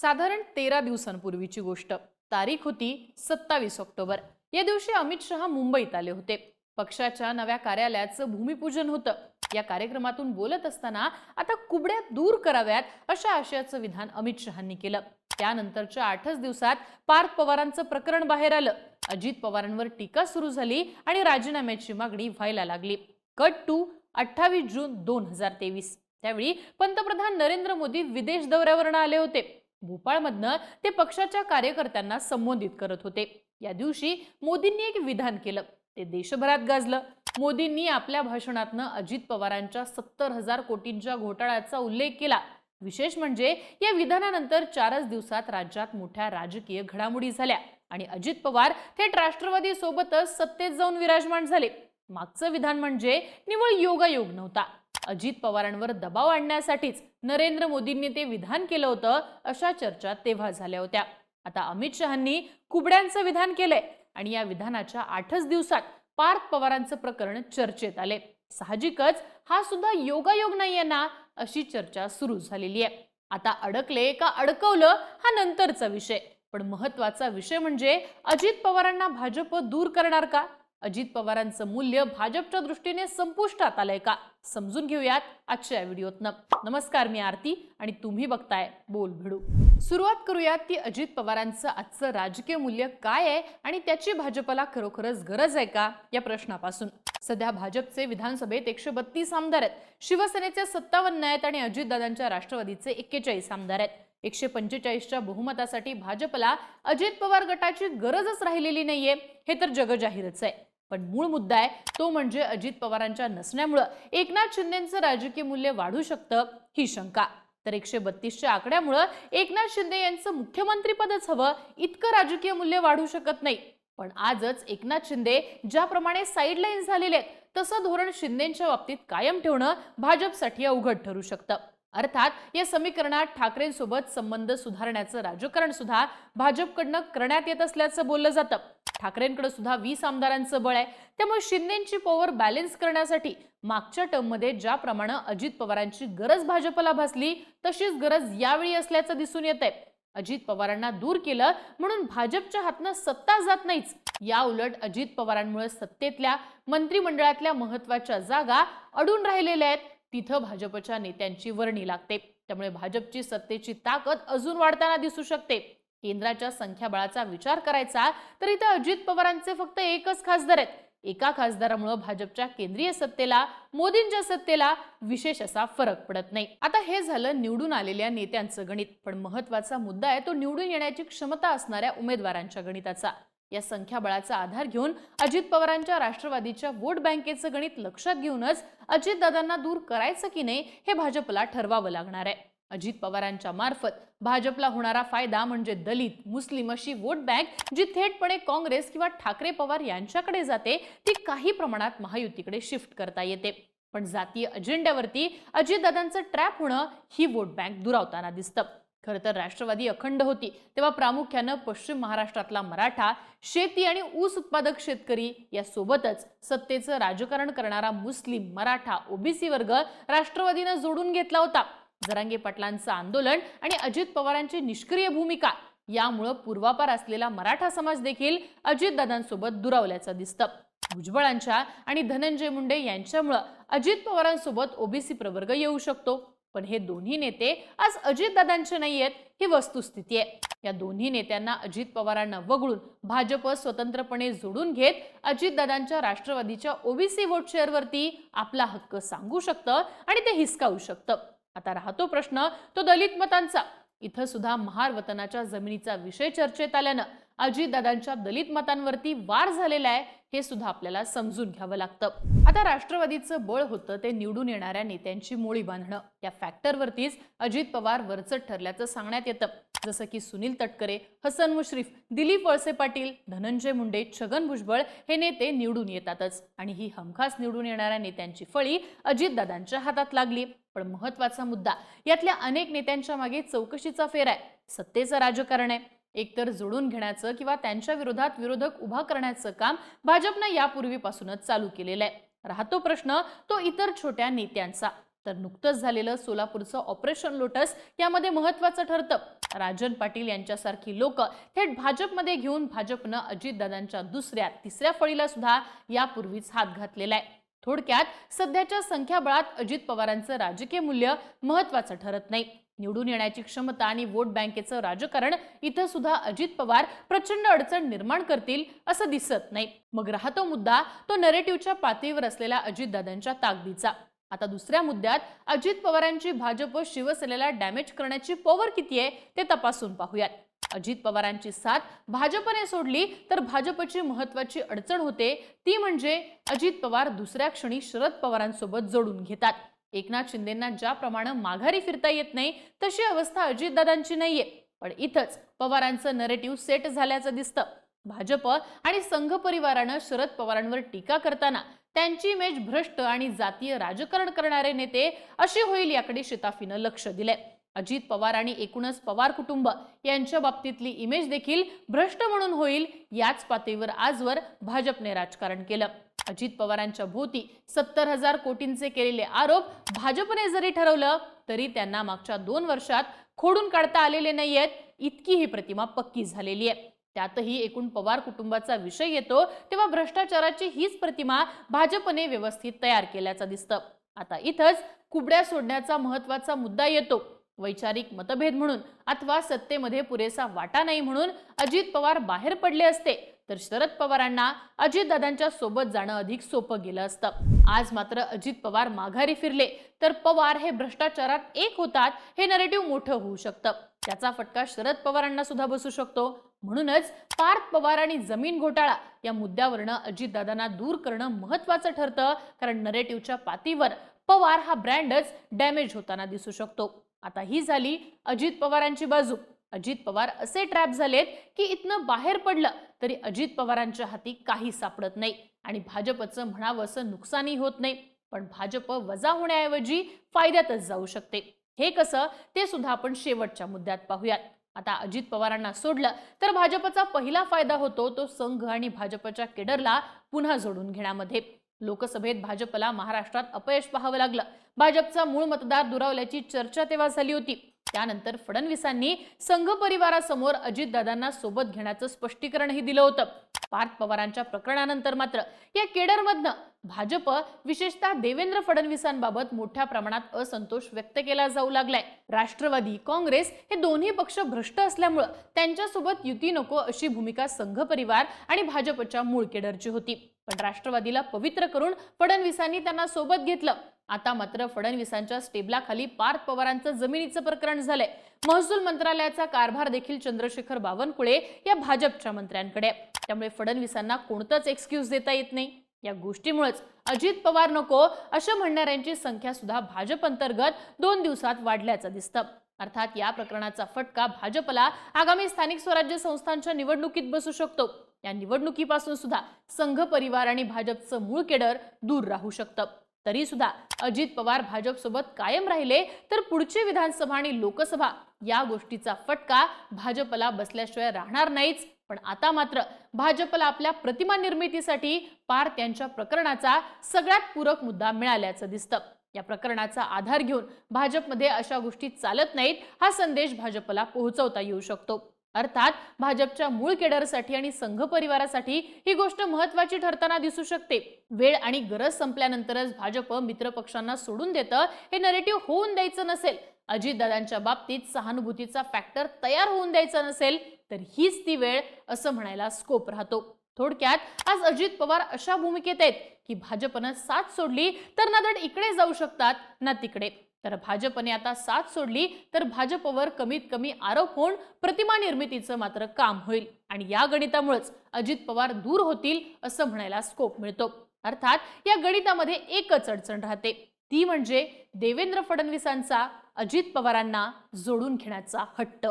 साधारण तेरा दिवसांपूर्वीची गोष्ट. तारीख होती सत्तावीस ऑक्टोबर. या दिवशी अमित शहा मुंबईत आले होते. पक्षाच्या नव्या कार्यालयाचं भूमिपूजन होतं. या कार्यक्रमातून बोलत असताना आता कुबड्या दूर कराव्यात अशा आशयाचं विधान अमित शहांनी केलं. त्यानंतरच्या आठच दिवसात पार्थ पवारांचं प्रकरण बाहेर आलं. अजित पवारांवर टीका सुरू झाली आणि राजीनाम्याची मागणी व्हायला लागली. कट टू अठ्ठावीस जून दोन हजार तेवीस. त्यावेळी पंतप्रधान नरेंद्र मोदी विदेश दौऱ्यावरनं आले होते. भोपाळमधनं ते पक्षाच्या कार्यकर्त्यांना संबोधित करत होते. या दिवशी मोदींनी एक विधान केलं. ते देशभरात गाजलं. मोदींनी आपल्या भाषणातनं अजित पवारांच्या सत्तर हजार कोटींच्या घोटाळ्याचा उल्लेख केला. विशेष म्हणजे या विधानानंतर चारच दिवसात राज्यात मोठ्या राजकीय घडामोडी झाल्या आणि अजित पवार थेट राष्ट्रवादी सोबतच सत्तेत जाऊन विराजमान झाले. मागचं विधान म्हणजे निव्वळ योगायोग नव्हता. अजित पवारांवर दबाव आणण्यासाठीच नरेंद्र मोदींनी ते विधान केलं होतं अशा चर्चा तेव्हा झाल्या होत्या. आता अमित शहांनी कुबड्यांचं विधान केलंय आणि या विधानाच्या आठच दिवसात पार्थ पवारांचं प्रकरण चर्चेत आले. साहजिकच हा सुद्धा योगायोग नाहीये ना अशी चर्चा सुरू झालेली आहे. आता अडकले का अडकवलं हा नंतरचा विषय. पण महत्त्वाचा विषय म्हणजे अजित पवारांना भाजप दूर करणार का? अजित पवारांचं मूल्य भाजपच्या दृष्टीने संपुष्टात आलंय का? समजून घेऊयात आजच्या व्हिडिओतनं. नमस्कार मी आरती आणि तुम्ही बघताय बोल भिडू. सुरुवात करूयात की अजित पवारांचं आजचं राजकीय मूल्य काय आहे आणि त्याची भाजपला खरोखरच गरज आहे का या प्रश्नापासून? सध्या भाजपचे विधानसभेत एकशे बत्तीस आमदार आहेत. शिवसेनेचे सत्तावन्न आहेत आणि अजितदादांच्या राष्ट्रवादीचे एक्केचाळीस आमदार आहेत. एकशे पंचेचाळीसच्या बहुमतासाठी भाजपला अजित पवार गटाची गरजच राहिलेली नाहीये. हे तर जगजाहीरच आहे. पण मूळ मुद्दा आहे तो म्हणजे अजित पवारांच्या नसण्यामुळं. एकनाथ शिंदेचं राजकीय मूल्य वाढू शकतं ही शंका. तर एकशे बत्तीसच्या आकड्यामुळं एकनाथ शिंदे यांचं मुख्यमंत्रीपदच हवं इतकं राजकीय मूल्य वाढू शकत नाही. पण आजच एकनाथ शिंदे ज्याप्रमाणे साईडलाईन झालेले आहेत तसं धोरण शिंदेच्या बाबतीत कायम ठेवणं भाजपसाठी अवघड ठरू शकतं. अर्थात या समीकरणात ठाकरेंसोबत संबंध सुधारण्याचं राजकारण सुद्धा भाजपकडनं करण्यात येत असल्याचं बोललं जातं. ठाकरेंकडे सुद्धा वीस आमदारांचं बळ आहे. त्यामुळे शिंदेची पॉवर बॅलेन्स करण्यासाठी मागच्या टर्ममध्ये ज्याप्रमाणे अजित पवारांची गरज भाजपला भासली तशीच गरज यावेळी असल्याचं दिसून येत आहे अजित पवारांना दूर केलं म्हणून भाजपच्या हातनं सत्ता जात नाहीच. या उलट अजित पवारांमुळे सत्तेतल्या मंत्रिमंडळातल्या महत्त्वाच्या जागा अडून राहिलेल्या आहेत. तिथं भाजपच्या नेत्यांची वर्णी लागते. त्यामुळे भाजपची सत्तेची ताकद अजून वाढताना दिसू शकते. केंद्राच्या संख्याबळाचा विचार करायचा तर इथे अजित पवारांचे फक्त एकच खासदार आहेत. एका खासदारामुळे भाजपच्या केंद्रीय सत्तेला मोदींच्या सत्तेला विशेष असा फरक पडत नाही. आता हे झालं निवडून आलेल्या नेत्यांचं गणित पण महत्त्वाचा मुद्दा आहे तो निवडून येण्याची क्षमता असणाऱ्या उमेदवारांच्या गणिताचा. या संख्याबळाचा आधार घेऊन अजित पवारांच्या राष्ट्रवादीच्या वोट बँकेचं गणित लक्षात घेऊनच अजितदादांना दूर करायचं की नाही हे भाजपला ठरवावं लागणार आहे. अजित पवारांच्या मार्फत भाजपला होणारा फायदा म्हणजे दलित मुस्लिम अशी वोट बँक जी थेटपणे काँग्रेस किंवा ठाकरे पवार यांच्याकडे जाते ती काही प्रमाणात महायुतीकडे शिफ्ट करता येते. पण जातीय अजेंड्यावरती अजितदादांचं ट्रॅप होणं ही वोट बँक दुरावताना दिसतं. खरं तर राष्ट्रवादी अखंड होती तेव्हा प्रामुख्यानं पश्चिम महाराष्ट्रातला मराठा शेती आणि ऊस उत्पादक शेतकरी यासोबतच सत्तेचं राजकारण करणारा मुस्लिम मराठा ओबीसी वर्ग राष्ट्रवादीनं जोडून घेतला होता. जरांगे पाटलांचं आंदोलन आणि अजित पवारांची निष्क्रिय भूमिका यामुळं पूर्वापार असलेला मराठा समाज देखील अजितदादांसोबत दुरावल्याचं दिसतं. भुजबळांच्या आणि धनंजय मुंडे यांच्यामुळं अजित पवारांसोबत ओबीसी प्रवर्ग येऊ शकतो. पण हे दोन्ही नेते आज अजितदादांचे नाही आहेत ही वस्तुस्थिती आहे. या दोन्ही नेत्यांना अजित पवारांना वगळून भाजप स्वतंत्रपणे जोडून घेत अजितदादांच्या राष्ट्रवादीच्या ओबीसी वोट शेअरवरती आपला हक्क सांगू शकतं आणि ते हिसकावू शकतं. आता राहतो प्रश्न तो दलित मतांचा. इथं सुद्धा महार वतनाच्या जमिनीचा विषय चर्चेत आल्यानं अजितदादांच्या दलित मतांवरती वार झालेला आहे. हे सुद्धा आपल्याला समजून घ्यावं लागतं. आता राष्ट्रवादीचं बळ होतं ते निवडून येणाऱ्या नेत्यांची मोळी बांधणं. या फॅक्टरवरतीच अजित पवार वरचट ठरल्याचं सांगण्यात येतं. जसं की सुनील तटकरे हसन मुश्रीफ दिलीप वळसे पाटील धनंजय मुंडे छगन भुजबळ हे नेते निवडून येतातच. आणि ही हमखास निवडून येणाऱ्या नेत्यांची फळी अजितदादांच्या हातात लागली. पण महत्त्वाचा मुद्दा यातल्या अनेक नेत्यांच्या मागे चौकशीचा फेर आहे सत्तेचं राजकारण आहे. एकतर जोडून घेण्याचं किंवा त्यांच्या विरोधात विरोधक उभा करण्याचं काम भाजपनं यापूर्वीपासूनच चालू केलेलं आहे. राहतो प्रश्न तो इतर छोट्या नेत्यांचा. तर नुकतंच झालेलं सोलापूरचं ऑपरेशन लोटस यामध्ये महत्वाचं ठरतं. राजन पाटील यांच्यासारखी लोक थेट भाजपमध्ये घेऊन भाजपनं अजितदादांच्या दुसऱ्या तिसऱ्या फळीला सुद्धा यापूर्वीच हात घातलेला आहे. थोडक्यात सध्याच्या संख्याबळात अजित पवारांचं राजकीय मूल्य महत्वाचं ठरत नाही. निवडून येण्याची क्षमता आणि वोट बँकेचं राजकारण इथं सुद्धा अजित पवार प्रचंड अडचण निर्माण करतील असं दिसत नाही. मग राहतो मुद्दा तो नरेटिव्हच्या पातळीवर असलेल्या अजितदादांच्या ताकदीचा. आता दुसऱ्या मुद्द्यात अजित पवारांची भाजप शिवसेनेला डॅमेज करण्याची पॉवर किती आहे ते तपासून पाहूयात. अजित पवारांची साथ भाजपने सोडली तर भाजपची महत्वाची अडचण होते ती म्हणजे अजित पवार दुसऱ्या क्षणी शरद पवारांसोबत जोडून घेतात. एकनाथ शिंदेंना ज्याप्रमाणे माघारी फिरता येत नाही तशी अवस्था अजितदादांची नाहीये. पण इथंच पवारांचं नरेटिव्ह सेट झाल्याचं दिसतं. भाजप आणि संघ परिवारानं शरद पवारांवर टीका करताना त्यांची इमेज भ्रष्ट आणि जातीय राजकारण करणारे नेते अशी होईल याकडे शिताफीनं लक्ष दिलंय. अजित पवार आणि एकूणच पवार कुटुंब यांच्या बाबतीतली इमेज देखील भ्रष्ट म्हणून होईल याच पातळीवर आजवर भाजपने राजकारण केलं. अजित पवारांच्या भोवती सत्तर हजार कोटींचे केलेले आरोप भाजपने जरी ठरवलं तरी त्यांना मागच्या दोन वर्षात खोडून काढता आलेले नाहीयेत. इतकी ही प्रतिमा पक्की झालेली आहे. त्यातही एकूण पवार कुटुंबाचा विषय येतो तेव्हा भ्रष्टाचाराची हीच प्रतिमा भाजपने व्यवस्थित तयार केल्याचं दिसतं. आता इथंच कुबड्या सोडण्याचा महत्त्वाचा मुद्दा येतो. वैचारिक मतभेद म्हणून अथवा सत्तेमध्ये पुरेसा वाटा नाही म्हणून अजित पवार बाहेर पडले असते. तर शरद पवारांना अजितदादांच्या सोबत जाणं अधिक सोपं गेलं असतं. आज मात्र अजित पवार माघारी फिरले. तर पवार हे भ्रष्टाचारात एक होतात हे नरेटिव्ह मोठं होऊ शकतं. त्याचा फटका शरद पवारांना सुद्धा बसू शकतो. म्हणूनच पार्थ पवार आणि जमीन घोटाळा या मुद्द्यावरनं अजितदादांना दूर करणं महत्वाचं ठरतं कारण नरेटिव्हच्या पातीवर पवार हा ब्रँडच डॅमेज होताना दिसू शकतो. आता ही झाली अजित पवारांची बाजू. अजित पवार असे ट्रॅप झालेत की इथनं बाहेर पडलं तरी अजित पवारांच्या हाती काही सापडत नाही. आणि भाजपचं म्हणावं असं नुकसानही होत नाही पण भाजप वजा होण्याऐवजी फायद्यातच जाऊ शकते. हे कसं? ते सुद्धा आपण शेवटच्या मुद्द्यात पाहूयात. आता अजित पवारांना सोडलं तर भाजपचा पहिला फायदा होतो तो संघ आणि भाजपच्या केडरला पुन्हा जोडून घेण्यामध्ये. लोकसभेत भाजपला महाराष्ट्रात अपयश पाहावं लागलं. भाजपचा मूळ मतदार दुरावल्याची चर्चा तेव्हा झाली होती. त्यानंतर फडणवीसांनी संघ परिवारासमोर अजितदादांना सोबत घेण्याचं स्पष्टीकरणही दिलं होतं. पार्थ पवारांच्या प्रकरणानंतर मात्र या केडरमधनं भाजप विशेषतः देवेंद्र फडणवीसांबाबत मोठ्या प्रमाणात असंतोष व्यक्त केला जाऊ लागलाय. राष्ट्रवादी काँग्रेस हे दोन्ही पक्ष भ्रष्ट असल्यामुळं त्यांच्यासोबत युती नको अशी भूमिका संघ परिवार आणि भाजपच्या मूळ केडरची होती. पण राष्ट्रवादीला पवित्र करून फडणवीसांनी त्यांना सोबत घेतलं. आता मात्र फडणवीसांच्या स्टेबलाखाली पार्थ पवारांचं जमिनीचं प्रकरण झालंय. महसूल मंत्रालयाचा कारभार देखील चंद्रशेखर बावनकुळे या भाजपच्या मंत्र्यांकडे त्यामुळे फडणवीसांना कोणतंच एक्सक्यूज देता येत नाही. या गोष्टीमुळेच अजित पवार नको अशा म्हणणाऱ्यांची संख्या सुद्धा भाजप अंतर्गत दोन दिवसात वाढल्याचं दिसतं. अर्थात या प्रकरणाचा फटका भाजपला आगामी स्थानिक स्वराज्य संस्थांच्या निवडणुकीत बसू शकतो. या निवडणुकीपासून सुद्धा संघ परिवार आणि भाजपचं मूळ केडर दूर राहू शकतं. तरी सुद्धा अजित पवार भाजपसोबत कायम राहिले तर पुढची विधानसभा आणि लोकसभा या गोष्टीचा फटका भाजपला बसल्याशिवाय राहणार नाहीच. पण आता मात्र भाजपला आपल्या प्रतिमा निर्मितीसाठी पार त्यांच्या प्रकरणाचा सगळ्यात पूरक मुद्दा मिळाल्याचं दिसतं. या प्रकरणाचा आधार घेऊन भाजपमध्ये अशा गोष्टी चालत नाहीत हा संदेश भाजपला पोहोचवता येऊ शकतो. अर्थात भाजपच्या मूळ केडरसाठी आणि संघ परिवारासाठी ही गोष्ट महत्वाची ठरताना दिसू शकते. वेळ आणि गरज संपल्यानंतरच भाजप मित्र पक्षांना सोडून देतं हे नरेटिव्ह होऊन द्यायचं नसेल. अजितदादांच्या बाबतीत सहानुभूतीचा फॅक्टर तयार होऊन द्यायचा नसेल तर हीच ती वेळ असं म्हणायला स्कोप राहतो. थोडक्यात आज अजित पवार अशा भूमिकेत आहेत की भाजपनं साथ सोडली तर ना धड इकडे जाऊ शकतात ना तिकडे. तर भाजपने आता साथ सोडली तर भाजपवर कमीत कमी आरोप होऊन प्रतिमा निर्मितीचं मात्र काम होईल. आणि या गणितामुळेच अजित पवार दूर होतील असं म्हणायला स्कोप मिळतो. अर्थात या गणितामध्ये एकच अडचण राहते. ती म्हणजे देवेंद्र फडणवीसांचा अजित पवारांना जोडून घेण्याचा हट्ट.